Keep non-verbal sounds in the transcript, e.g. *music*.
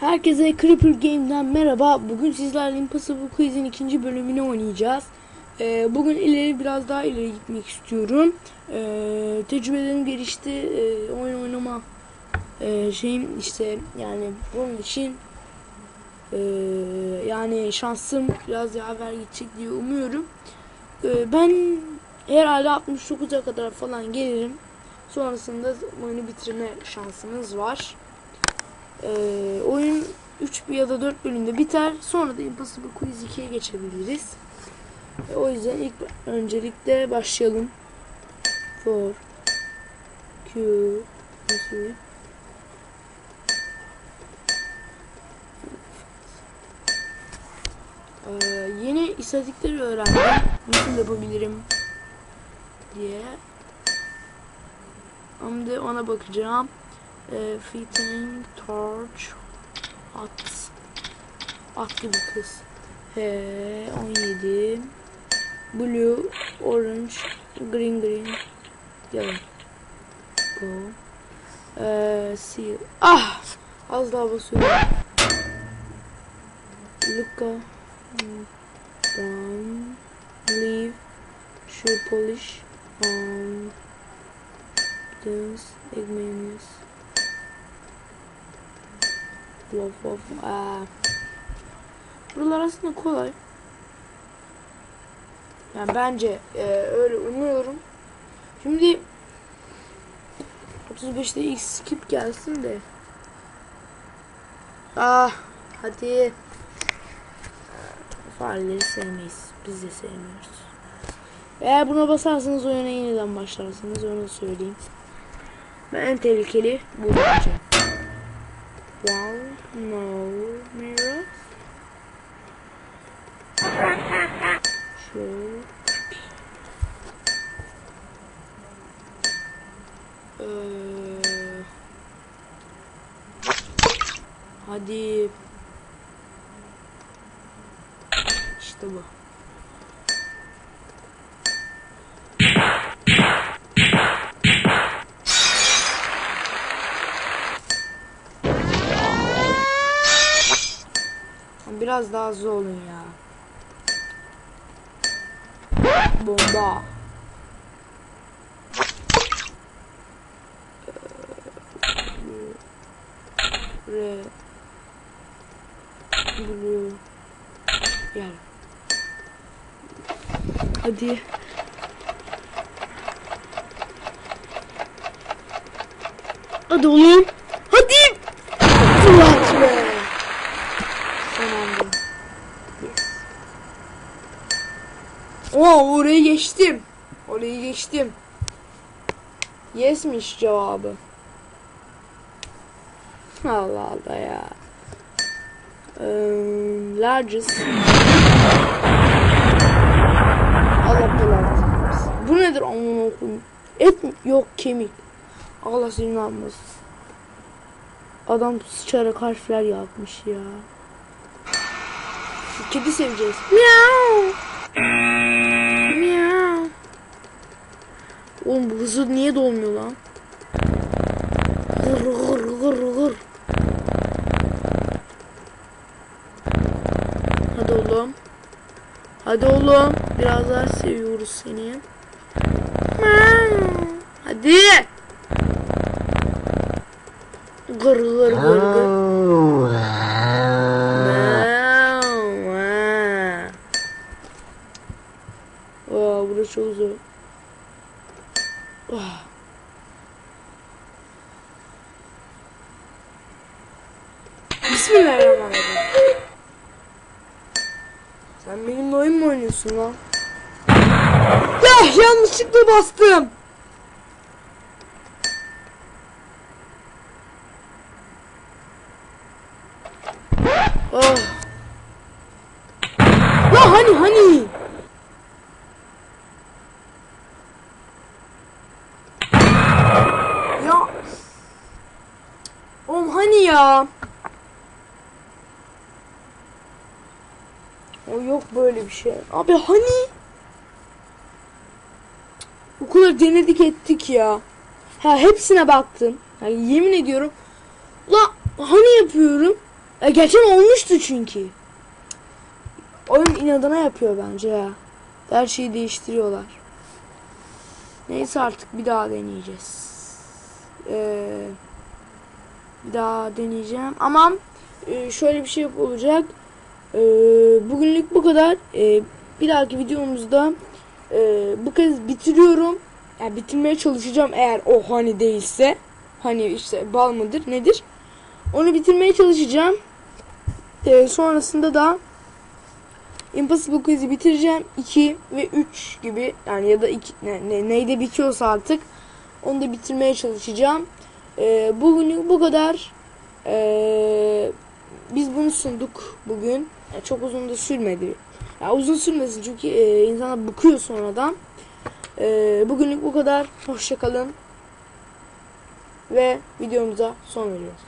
Herkese Creeper Game'den merhaba. Bugün sizlerle Impossible Quiz'in ikinci bölümünü oynayacağız. Ee, bugün ileri biraz daha ileri gitmek istiyorum. Ee, tecrübelerim gelişti. Ee, oyun oynama e, şeyim işte yani bunun için e, yani şansım biraz yaver gidecek diye umuyorum. Ee, ben herhalde 69'a kadar falan gelirim. Sonrasında oyunu bitirme şansımız var. Ee, oyun 3 ya da 4 bölümde biter. Sonra da Impossible Quiz 2'ye geçebiliriz. E, o yüzden ilk öncelikle başlayalım. For Q nasıl? Ee, yeni istatistikleri öğrendim. Nasıl yapabilirim diye. Şimdi ona bakacağım. E, fitting, torch, at. At gibi kız. He, 17. Blue, orange, green, green. Yellow. Go. Ee, seal. Ah! Az daha basıyorum. Luca. Brown. Leave. Shoe polish. Um, Dance. Egg Loaf of. Aa. Buralar aslında kolay. Yani bence e, öyle umuyorum. Şimdi 35'te ilk skip gelsin de. Ah hadi. Fareleri sevmeyiz. Biz de sevmiyoruz. Eğer buna basarsanız oyuna yeniden başlarsınız onu söyleyeyim. Ben en tehlikeli bu bence. Wow, no mirror. Şu. *laughs* Ee, hadi. İşte bu. Biraz daha hızlı olun ya. Bomba. Re. Blue. Gel. Hadi. Hadi oğlum. Orayı geçtim. Orayı geçtim. Yesmiş cevabı. Allah Allah ya. Ee, largest. Allah belanı. Bu nedir amına okuyayım? Et mi? Yok kemik. Allah seni almasın. Adam sıçarak harfler yapmış ya. Kedi seveceğiz. Miau. Oğlum bu hızı niye dolmuyor lan? Gır gır gır gır. Hadi oğlum. Hadi oğlum. Biraz daha seviyoruz seni. Hadi. Gır gır gır gır. Aa, burası çok zor. Ah. Bismillahirrahmanirrahim. Sen benimle oyun mu oynuyorsun lan? Ya yanlışlıkla bastım. Oh. Ya hani hani? Ya. Oğlum hani ya? O yok böyle bir şey. Abi hani? O kadar denedik ettik ya. Ha hepsine baktım. Yani yemin ediyorum. La hani yapıyorum? E, geçen olmuştu çünkü. Oyun inadına yapıyor bence ya. Her şeyi değiştiriyorlar. Neyse artık bir daha deneyeceğiz. Ee, daha deneyeceğim. Ama e, şöyle bir şey olacak. Ee, bugünlük bu kadar. Ee, bir dahaki videomuzda e, bu kez bitiriyorum. Yani bitirmeye çalışacağım eğer o hani değilse. Hani işte bal mıdır nedir? Onu bitirmeye çalışacağım. Sonrasında da Impossible Quiz'i bitireceğim. 2 ve 3 gibi yani ya da 2 ne, ne, neyde bitiyorsa artık onu da bitirmeye çalışacağım. Ee, bugünlük bu kadar. Ee, biz bunu sunduk bugün. Yani çok uzun da sürmedi. Yani uzun sürmesin çünkü e, insana bıkıyor sonradan. Ee, bugünlük bu kadar. Hoşçakalın. Ve videomuza son veriyoruz.